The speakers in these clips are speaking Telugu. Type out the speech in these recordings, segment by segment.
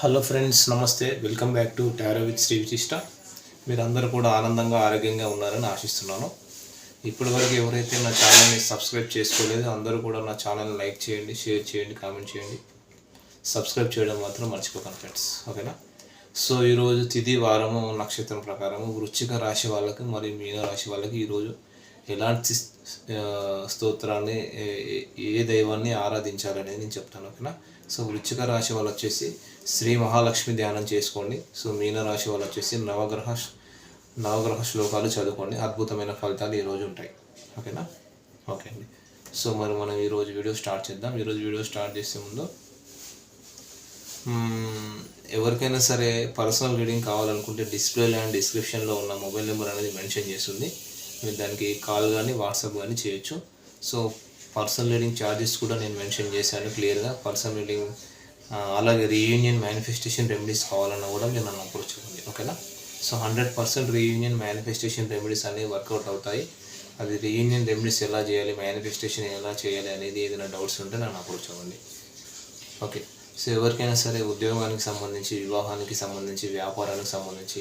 హలో ఫ్రెండ్స్ నమస్తే. Welcome back to tarot with Shri Vishishta మీరందరూ కూడా ఆనందంగా ఆరోగ్యంగా ఉన్నారని ఆశిస్తున్నాను. ఇప్పటివరకు ఎవరైతే నా ఛానల్ని సబ్స్క్రైబ్ చేసుకోలేదో అందరూ కూడా నా ఛానల్ని లైక్ చేయండి షేర్ చేయండి కామెంట్ చేయండి. సబ్స్క్రైబ్ చేయడం మాత్రం మర్చిపోకండి ఫ్రెండ్స్ ఓకేనా సో ఈరోజు తిథి వారము నక్షత్రం ప్రకారము వృశ్చిక రాశి వాళ్ళకి మరియు మీన రాశి వాళ్ళకి ఈరోజు ఎలాంటి స్తోత్రాన్ని ఏ- ఏ- దైవాన్ని ఆరాధించాలనేది నేను చెప్తాను. ఓకేనా సో వృచ్చిక రాశి వాళ్ళు వచ్చేసి శ్రీ మహాలక్ష్మి ధ్యానం చేసుకోండి. సో మీనరాశి వాళ్ళు వచ్చేసి నవగ్రహ నవగ్రహ శ్లోకాలు చదువుకోండి. అద్భుతమైన ఫలితాలు ఈరోజు ఉంటాయి. ఓకేనా? ఓకే అండి. సో మరి మనం ఈరోజు వీడియో స్టార్ట్ చేద్దాం. ఈరోజు వీడియో స్టార్ట్ చేసే ముందు ఎవరికైనా సరే పర్సనల్ రీడింగ్ కావాలనుకుంటే డిస్ప్లేలో అండ్ డిస్క్రిప్షన్లో ఉన్న మొబైల్ నెంబర్ అనేది మెన్షన్ చేస్తుంది. మీరు దానికి కాల్ కానీ వాట్సాప్ కానీ చేయొచ్చు. సో పర్సనల్ రీడింగ్ ఛార్జెస్ కూడా నేను మెన్షన్ చేశాను క్లియర్గా. పర్సనల్ రీడింగ్ అలాగే రీయూనియన్ మేనిఫెస్టేషన్ రెమెడీస్ కావాలన్నా కూడా మీరు నన్ను అప్రోచ్ అవ్వండి ఓకేనా? So hundred percent reunion manifestation remedies అనేవి వర్కౌట్ అవుతాయి. అది రీయూనియన్ రెమెడీస్ ఎలా చేయాలి మేనిఫెస్టేషన్ ఎలా చేయాలి అనేది ఏదైనా డౌట్స్ ఉంటే నన్ను అప్రోచ్ అవ్వండి. ఓకే. సో ఎవరికైనా సరే ఉద్యోగానికి సంబంధించి వివాహానికి సంబంధించి వ్యాపారానికి సంబంధించి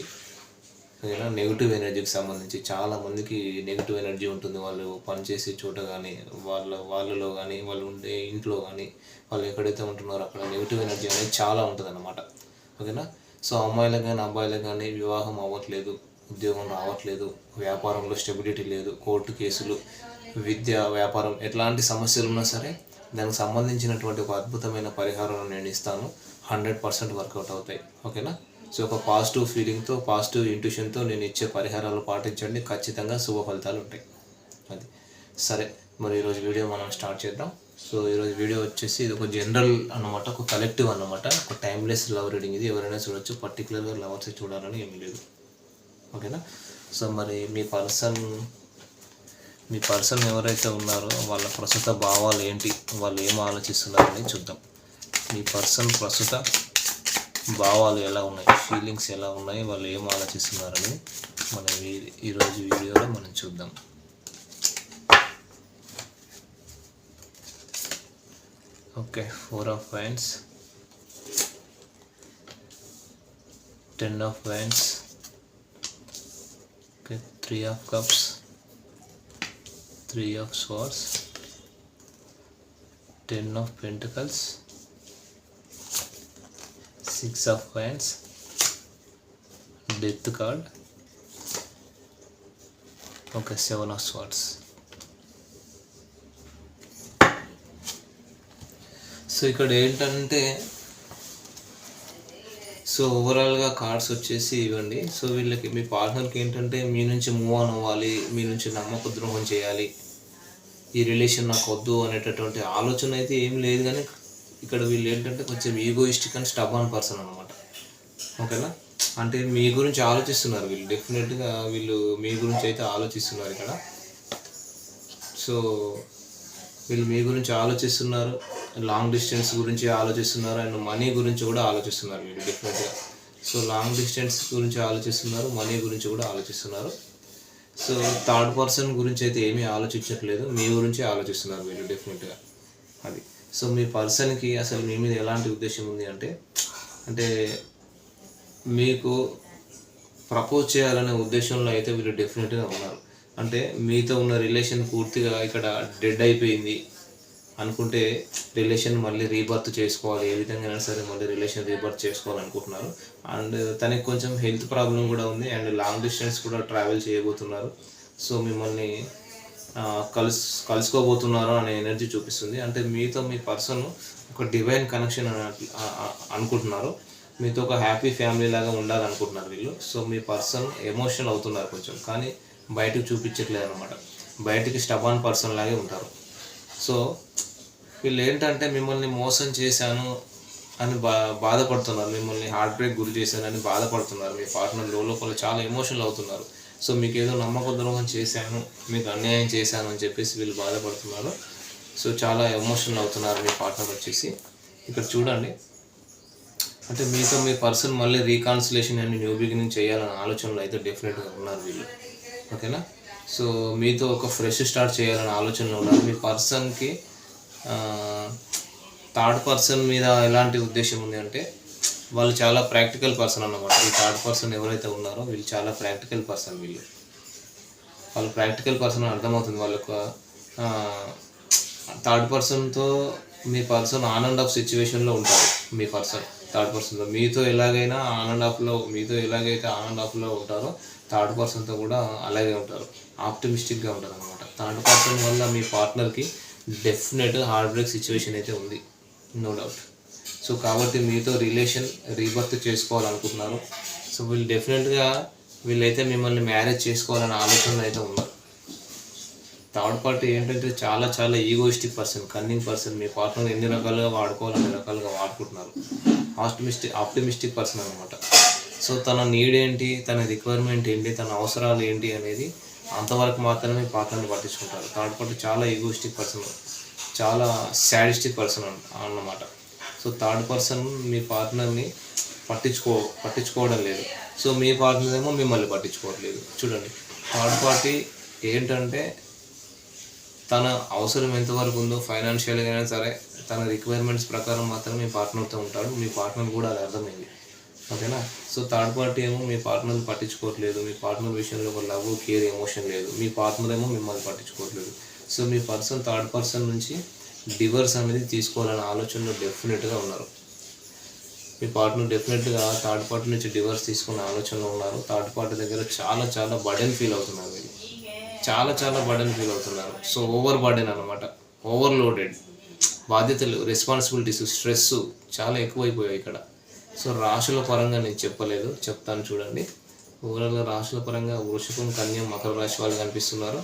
ఓకేనా నెగిటివ్ ఎనర్జీకి సంబంధించి చాలా మందికి నెగిటివ్ ఎనర్జీ ఉంటుంది. వాళ్ళు పనిచేసే చోట కానీ వాళ్ళ వాళ్ళలో కానీ వాళ్ళు ఉండే ఇంట్లో కానీ వాళ్ళు ఎక్కడైతే ఉంటున్నారో అక్కడ నెగిటివ్ ఎనర్జీ అనేది చాలా ఉంటుంది అనమాట ఓకేనా? సో అమ్మాయిలకు కానీ అబ్బాయిలకు కానీ వివాహం అవ్వట్లేదు ఉద్యోగం రావట్లేదు వ్యాపారంలో స్టెబిలిటీ లేదు కోర్టు కేసులు విద్య వ్యాపారం ఎట్లాంటి సమస్యలు ఉన్నా సరే దానికి సంబంధించినటువంటి ఒక అద్భుతమైన పరిహారం నేను ఇస్తాను. హండ్రెడ్ పర్సెంట్ వర్కౌట్ అవుతాయి. ఓకేనా? సో ఒక పాజిటివ్ ఫీలింగ్తో పాజిటివ్ ఇంట్యూషన్తో నేను ఇచ్చే పరిహారాలు పాటించండి. ఖచ్చితంగా శుభ ఫలితాలు ఉంటాయి. అది. సరే మరి ఈరోజు వీడియో మనం స్టార్ట్ చేద్దాం. సో ఈరోజు వీడియో వచ్చేసి ఇది ఒక జనరల్ అన్నమాట ఒక కలెక్టివ్ అన్నమాట. ఒక టైమ్లెస్ లవ్ రీడింగ్. ఇది ఎవరైనా చూడొచ్చు. పర్టికులర్గా లవర్స్ చూడాలని ఏమీ లేదు. ఓకేనా? సో మరి మీ పర్సన్ మీ పర్సన్ ఎవరైతే ఉన్నారో వాళ్ళ ప్రస్తుత భావాలు ఏంటి? వాళ్ళు ఏం ఆలోచిస్తున్నారని చూద్దాం. మీ పర్సన్ ప్రస్తుత భావాలు ఎలా ఉన్నాయి ఫీలింగ్స్ ఎలా ఉన్నాయి వాళ్ళు ఏం ఆలోచిస్తున్నారని మనం ఈరోజు వీడియోలో మనం చూద్దాం. Okay four of wands ten of wands okay three of cups three of swords ten of pentacles six of wands death card okay seven of swords so ఇక్కడ ఏంటంటే సో ఓవరాల్గా కార్డ్స్ వచ్చేసి ఇవ్వండి. సో వీళ్ళకి మీ పార్ట్నర్కి ఏంటంటే మీ నుంచి మూవ్ ఆన్ అవ్వాలి మీ నుంచి నమ్మక ద్రోహం చేయాలి. ఈ రిలేషన్ నాకు వద్దు అనేటటువంటి ఆలోచన అయితే ఏం లేదు కానీ ఇక్కడ వీళ్ళు ఏంటంటే కొంచెం ఈగోయిస్టిక్ అండ్ స్టబాన్ పర్సన్ అనమాట ఓకేనా? అంటే మీ గురించి ఆలోచిస్తున్నారు వీళ్ళు. డెఫినెట్గా వీళ్ళు మీ గురించి అయితే ఆలోచిస్తున్నారు ఇక్కడ. సో వీళ్ళు మీ గురించి ఆలోచిస్తున్నారు లాంగ్ డిస్టెన్స్ గురించి ఆలోచిస్తున్నారు అండ్ మనీ గురించి కూడా ఆలోచిస్తున్నారు వీళ్ళు డెఫినెట్గా సో లాంగ్ డిస్టెన్స్ గురించి ఆలోచిస్తున్నారు మనీ గురించి కూడా ఆలోచిస్తున్నారు. సో థర్డ్ పర్సన్ గురించి అయితే ఏమీ ఆలోచించట్లేదు మీ గురించి ఆలోచిస్తున్నారు వీళ్ళు డెఫినెట్గా అది. సో మీ పర్సన్కి అసలు మీ మీద ఎలాంటి ఉద్దేశం ఉంది అంటే అంటే మీకు ప్రపోజ్ చేయాలనే ఉద్దేశంలో అయితే వీళ్ళు డెఫినెట్గా ఉన్నారు. అంటే మీతో ఉన్న రిలేషన్ పూర్తిగా ఇక్కడ డెడ్ అయిపోయింది అనుకుంటే రిలేషన్ మళ్ళీ రీబర్త్ చేసుకోవాలి ఏ విధంగా సరే మళ్ళీ రిలేషన్ రీబర్త్ చేసుకోవాలనుకుంటున్నారు. అండ్ తనకి కొంచెం హెల్త్ ప్రాబ్లం కూడా ఉంది అండ్ లాంగ్ డిస్టెన్స్ కూడా ట్రావెల్ చేయబోతున్నారు. సో మిమ్మల్ని కలుసు కలుసుకోబోతున్నారు అనే ఎనర్జీ చూపిస్తుంది. అంటే మీతో మీ పర్సన్ ఒక డివైన్ కనెక్షన్ అనుకుంటున్నారు. మీతో ఒక హ్యాపీ ఫ్యామిలీ లాగా ఉండాలనుకుంటున్నారు వీళ్ళు. సో మీ పర్సన్ ఎమోషనల్ అవుతున్నారు కొంచెం. కానీ బయటకు చూపించట్లేదు అనమాట బయటికి స్టబాన్ పర్సన్ లాగే ఉంటారు. సో వీళ్ళు ఏంటంటే మిమ్మల్ని మోసం చేశాను అని బా బాధపడుతున్నారు. మిమ్మల్ని హార్ట్ బ్రేక్ గురి చేశానని బాధపడుతున్నారు. మీ పార్ట్నర్ లోపల చాలా ఎమోషనల్ అవుతున్నారు. సో మీకు ఏదో నమ్మక ద్రోహం చేశాను మీకు అన్యాయం చేశాను అని చెప్పేసి వీళ్ళు బాధపడుతున్నారు. సో చాలా ఎమోషనల్ అవుతున్నారు మీ పార్ట్నర్ వచ్చేసి. ఇక్కడ చూడండి. అంటే మీతో మీ పర్సన్ మళ్ళీ రీకాన్సిలేషన్ అండ్ న్యూ బిగినింగ్ చేయాలనే ఆలోచనలో అయితే డెఫినెట్గా ఉన్నారు వీళ్ళు. ఓకేనా? సో మీతో ఒక ఫ్రెష్ స్టార్ట్ చేయాలనే ఆలోచనలో ఉన్నారు. మీ పర్సన్కి థర్డ్ పర్సన్ మీద ఎలాంటి ఉద్దేశం ఉంది అంటే వాళ్ళు చాలా ప్రాక్టికల్ పర్సన్ అన్నమాట. ఈ థర్డ్ పర్సన్ ఎవరైతే ఉన్నారో వీళ్ళు చాలా ప్రాక్టికల్ పర్సన్ వీళ్ళు. వాళ్ళు ప్రాక్టికల్ పర్సన్ అర్థమవుతుంది వాళ్ళకు. థర్డ్ పర్సన్తో మీ పర్సన్ ఆన్ అండ్ ఆఫ్ సిచ్యువేషన్లో ఉంటారు మీ పర్సన్. థర్డ్ పర్సన్తో మీతో ఎలాగైనా ఆన్ అండ్ ఆఫ్లో మీతో ఎలాగైతే ఆన్ అండ్ ఆఫ్లో ఉంటారో థర్డ్ పర్సన్తో కూడా అలాగే ఉంటారు. ఆప్టమిస్టిక్గా ఉంటారు అనమాట థర్డ్ పర్సన్ వల్ల మీ పార్ట్నర్కి డెఫినెట్ హార్డ్ బ్రేక్ సిచ్యువేషన్ అయితే ఉంది. No doubt. సో కాబట్టి మీతో రిలేషన్ రీబర్త్ చేసుకోవాలనుకుంటున్నారు సో వీళ్ళు డెఫినెట్గా వీళ్ళైతే మిమ్మల్ని మ్యారేజ్ చేసుకోవాలనే ఆలోచనలో అయితే ఉన్నారు. థర్డ్ పార్టీ ఏంటంటే చాలా చాలా ఈగోయిస్టిక్ పర్సన్ కన్నింగ్ పర్సన్ మీ పార్ట్నర్ ఎన్ని రకాలుగా వాడుకోవాలి అన్ని రకాలుగా వాడుకుంటున్నారు. ఆప్టిమిస్టిక్ ఆప్టిమిస్టిక్ పర్సన్ అనమాట సో తన నీడ్ ఏంటి తన రిక్వైర్మెంట్ ఏంటి తన అవసరాలు ఏంటి అనేది అంతవరకు మాత్రమే పార్ట్నర్ని పట్టించుకుంటారు. థర్డ్ పార్టీ చాలా ఈగోయిస్టిక్ పర్సన్ చాలా శాడిస్టిక్ పర్సన్ అన్నమాట. సో థర్డ్ పర్సన్ మీ పార్ట్నర్ని పట్టించుకో పట్టించుకోవడం లేదు. సో మీ పార్ట్నర్ ఏమో మిమ్మల్ని పట్టించుకోవట్లేదు చూడండి. థర్డ్ పార్టీ ఏంటంటే తన అవసరం ఎంతవరకు ఉందో ఫైనాన్షియల్గా అయినా సరే తన రిక్వైర్మెంట్స్ ప్రకారం మాత్రమే మీ పార్ట్నర్తో ఉంటాడు. మీ పార్ట్నర్ కూడా అది అర్థమైంది. ఓకేనా? సో థర్డ్ పార్టీ ఏమో మీ పార్ట్నర్ని పట్టించుకోవట్లేదు మీ పార్ట్నర్ విషయంలో ఒక లవ్ కేర్ ఎమోషన్ లేదు. మీ పార్ట్నర్ ఏమో మిమ్మల్ని పట్టించుకోవట్లేదు సో మీ పర్సన్ థర్డ్ పర్సన్ నుంచి డివర్స్ అనేది తీసుకోవాలనే ఆలోచనలో డెఫినెట్గా ఉన్నారు. మీ పార్ట్నర్ డెఫినెట్గా థర్డ్ పార్టీ నుంచి డివర్స్ తీసుకునే ఆలోచనలో ఉన్నారు. థర్డ్ పార్టీ దగ్గర చాలా చాలా బర్డెన్ ఫీల్ అవుతున్నారు. మీరు చాలా చాలా బర్డెన్ ఫీల్ అవుతున్నారు. సో ఓవర్ బర్డెన్ అనమాట ఓవర్లోడెడ్ బాధ్యతలు రెస్పాన్సిబిలిటీస్ స్ట్రెస్ చాలా ఎక్కువైపోయాయి ఇక్కడ. సో రాశుల పరంగా నేను చెప్పలేదు. చెప్తాను చూడండి. ఓవరాల్గా రాశుల పరంగా వృషభం కన్యం మకర రాశి వాళ్ళు కనిపిస్తున్నారు.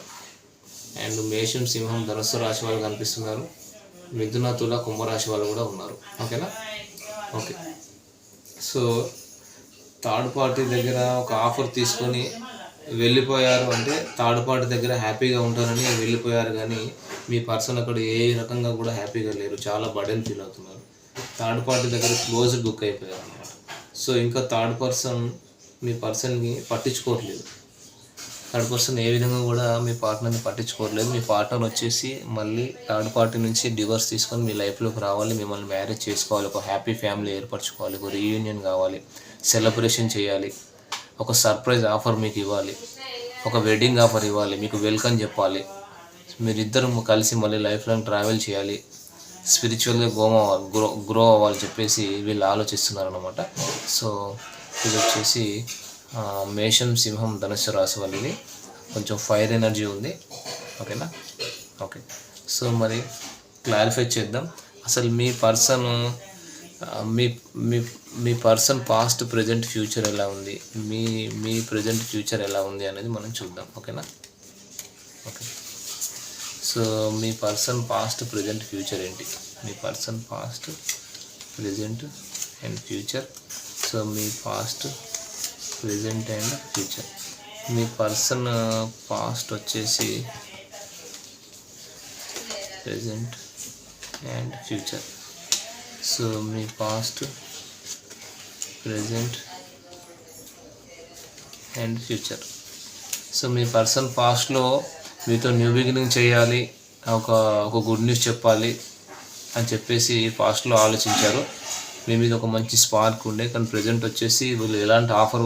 అండ్ మేషం సింహం ధనుస్సు రాశి వాళ్ళు కనిపిస్తున్నారు. మిథున తుల కుంభరాశి వాళ్ళు కూడా ఉన్నారు. ఓకేనా? ఓకే. సో థర్డ్ పార్టీ దగ్గర ఒక ఆఫర్ తీసుకొని వెళ్ళిపోయారు అంటే థర్డ్ పార్టీ దగ్గర హ్యాపీగా ఉంటారని వెళ్ళిపోయారు కానీ మీ పర్సన్ అక్కడ ఏ రకంగా కూడా హ్యాపీగా లేరు. చాలా బర్డెన్ ఫీల్ అవుతున్నారు. థర్డ్ పార్టీ దగ్గర క్లోజ్ బుక్ అయిపోయారు అనమాట సో ఇంకా థర్డ్ పర్సన్ మీ పర్సన్ని పట్టించుకోవట్లేదు. థర్డ్ పర్సన్ ఏ విధంగా కూడా మీ పార్ట్నర్ని పట్టించుకోవట్లేదు. మీ పార్ట్నర్ వచ్చేసి మళ్ళీ థర్డ్ పార్టీ నుంచి డివర్స్ తీసుకొని మీ లైఫ్లోకి రావాలి. మిమ్మల్ని మ్యారేజ్ చేసుకోవాలి. ఒక హ్యాపీ ఫ్యామిలీ ఏర్పరచుకోవాలి. ఒక రీయూనియన్ కావాలి. సెలబ్రేషన్ చేయాలి. ఒక సర్ప్రైజ్ ఆఫర్ మీకు ఇవ్వాలి. ఒక వెడ్డింగ్ ఆఫర్ ఇవ్వాలి. మీకు వెల్కమ్ చెప్పాలి. మీరిద్దరు కలిసి మళ్ళీ లైఫ్ లాంగ్ ట్రావెల్ చేయాలి. స్పిరిచువల్గా గోమ గ్రో గ్రో అవ్వాలి చెప్పేసి వీళ్ళు ఆలోచిస్తున్నారు అనమాట సో ఇది వచ్చేసి మేషం సింహం ధనుసు రాశి వాళ్ళది. కొంచెం ఫైర్ ఎనర్జీ ఉంది. ఓకేనా ఓకే సో మరి క్లారిఫై చేద్దాం. అసలు మీ పర్సన్ మీ మీ మీ పర్సన్ పాస్ట్ ప్రజెంట్ ఫ్యూచర్ ఎలా ఉంది? మీ మీ ప్రజెంట్ ఫ్యూచర్ ఎలా ఉంది అనేది మనం చూద్దాం. ఓకేనా ఓకే సో మీ పర్సన్ పాస్ట్ ప్రజెంట్ ఫ్యూచర్ ఏంటి? మీ person past present and future so me past present and future. మీ పర్సన్ పాస్ట్ వచ్చేసి present and future. So me past present and future. So me person పాస్ట్లో మీతో న్యూ బిగినింగ్ చేయాలి ఒక ఒక గుడ్ న్యూస్ చెప్పాలి అని చెప్పేసి పాస్ట్లో ఆలోచించారు. మీ మీద ఒక మంచి స్పార్క్ ఉండే. కానీ ప్రజెంట్ వచ్చేసి వీళ్ళు ఎలాంటి ఆఫర్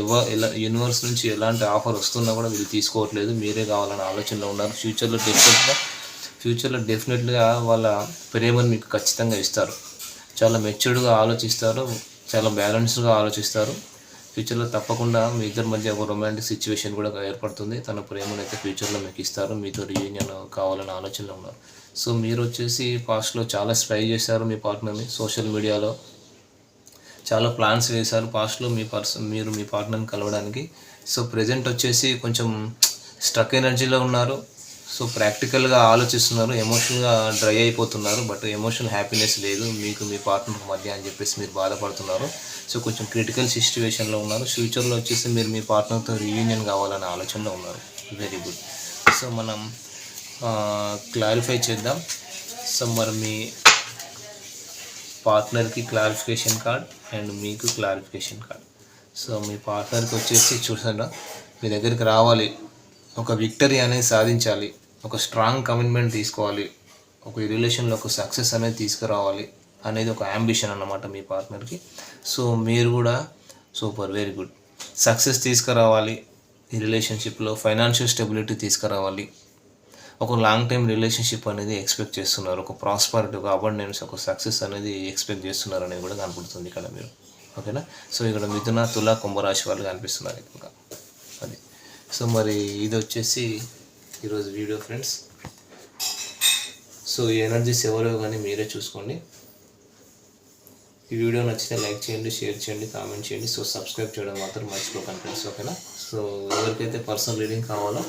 ఎవ ఎలా యూనివర్స్ నుంచి ఎలాంటి ఆఫర్ వస్తున్నా కూడా వీళ్ళు తీసుకోవట్లేదు. మీరే కావాలనే ఆలోచనలో ఉన్నారు. ఫ్యూచర్లో డెఫినెట్గా ఫ్యూచర్లో డెఫినెట్గా వాళ్ళ ప్రేమను మీకు ఖచ్చితంగా ఇస్తారు. చాలా మెచ్యూర్డ్గా ఆలోచిస్తారు. చాలా బ్యాలెన్స్డ్గా ఆలోచిస్తారు. ఫ్యూచర్లో తప్పకుండా మీ ఇద్దరి మధ్య ఒక రొమాంటిక్ సిచ్యువేషన్ కూడా ఏర్పడుతుంది. తన ప్రేమను అయితే ఫ్యూచర్లో మీకు ఇస్తారు. మీతో రీయూనియన్ కావాలనే ఆలోచనలో ఉన్నారు. సో మీరు వచ్చేసి పాస్ట్లో చాలా స్ట్రై చేశారు మీ పార్ట్నర్ని సోషల్ మీడియాలో చాలా ప్లాన్స్ వేశారు. పాస్ట్లో మీ పర్సన్ మీరు మీ పార్ట్నర్ని కలవడానికి. సో ప్రజెంట్ వచ్చేసి కొంచెం స్ట్రక్ ఎనర్జీలో ఉన్నారు. సో ప్రాక్టికల్గా ఆలోచిస్తున్నారు ఎమోషనల్గా డ్రై అయిపోతున్నారు బట్ ఎమోషనల్ హ్యాపీనెస్ లేదు మీకు మీ పార్ట్నర్ మధ్య అని చెప్పేసి మీరు బాధపడుతున్నారు. సో కొంచెం క్రిటికల్ సిచ్యువేషన్లో ఉన్నారు. ఫ్యూచర్లో వచ్చేసి మీరు మీ పార్ట్నర్తో రీయూనియన్ కావాలనే ఆలోచనలో ఉన్నారు. Very good. సో మనం క్లారిఫై చేద్దాం. సో మరి మీ పార్ట్నర్కి క్లారిఫికేషన్ కార్డ్ అండ్ మీకు క్లారిఫికేషన్ కార్డ్. సో మీ పార్ట్నర్కి వచ్చేసి చూసాను మీ దగ్గరికి రావాలి. ఒక విక్టరీ అనేది సాధించాలి. ఒక స్ట్రాంగ్ కమిట్మెంట్ తీసుకోవాలి. ఒక రిలేషన్లో ఒక సక్సెస్ అనేది తీసుకురావాలి అనేది ఒక అంబిషన్ అన్నమాట మీ పార్ట్నర్కి. సో మీరు కూడా సూపర్ వెరీ గుడ్. సక్సెస్ తీసుకురావాలి. ఈ రిలేషన్షిప్లో ఫైనాన్షియల్ స్టెబిలిటీ తీసుకురావాలి. ఒక లాంగ్ టైం రిలేషన్షిప్ అనేది ఎక్స్పెక్ట్ చేస్తున్నారు. ఒక ప్రాస్పరిటీ ఒక అబండెన్స్ ఒక సక్సెస్ అనేది ఎక్స్పెక్ట్ చేస్తున్నారు అనేది కూడా కనపడుతుంది ఇక్కడ మీరు. ఓకేనా? సో ఇక్కడ మిథున తుల కుంభరాశి వాళ్ళు కనిపిస్తున్నారు ఇంకా సో మరి ఇది వచ్చేసి ఈరోజు వీడియో ఫ్రెండ్స్. సో ఈ ఎనర్జీస్ ఎవరో కానీ మీరే చూసుకోండి. ఈ వీడియో నచ్చితే లైక్ చేయండి షేర్ చేయండి కామెంట్ చేయండి. సో సబ్స్క్రైబ్ చేయడం మాత్రం మర్చిపోకండి ఫ్రెండ్స్ ఓకేనా? సో ఎవరికైతే పర్సనల్ రీడింగ్ కావాలో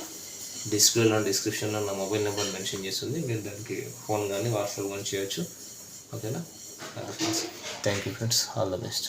డిస్ప్లేలో డిస్క్రిప్షన్లో నా మొబైల్ నెంబర్ మెన్షన్ చేస్తుంది. మీరు దానికి ఫోన్ కానీ వాట్సాప్ కానీ చేయొచ్చు. ఓకేనా? Thank you friends. All the best.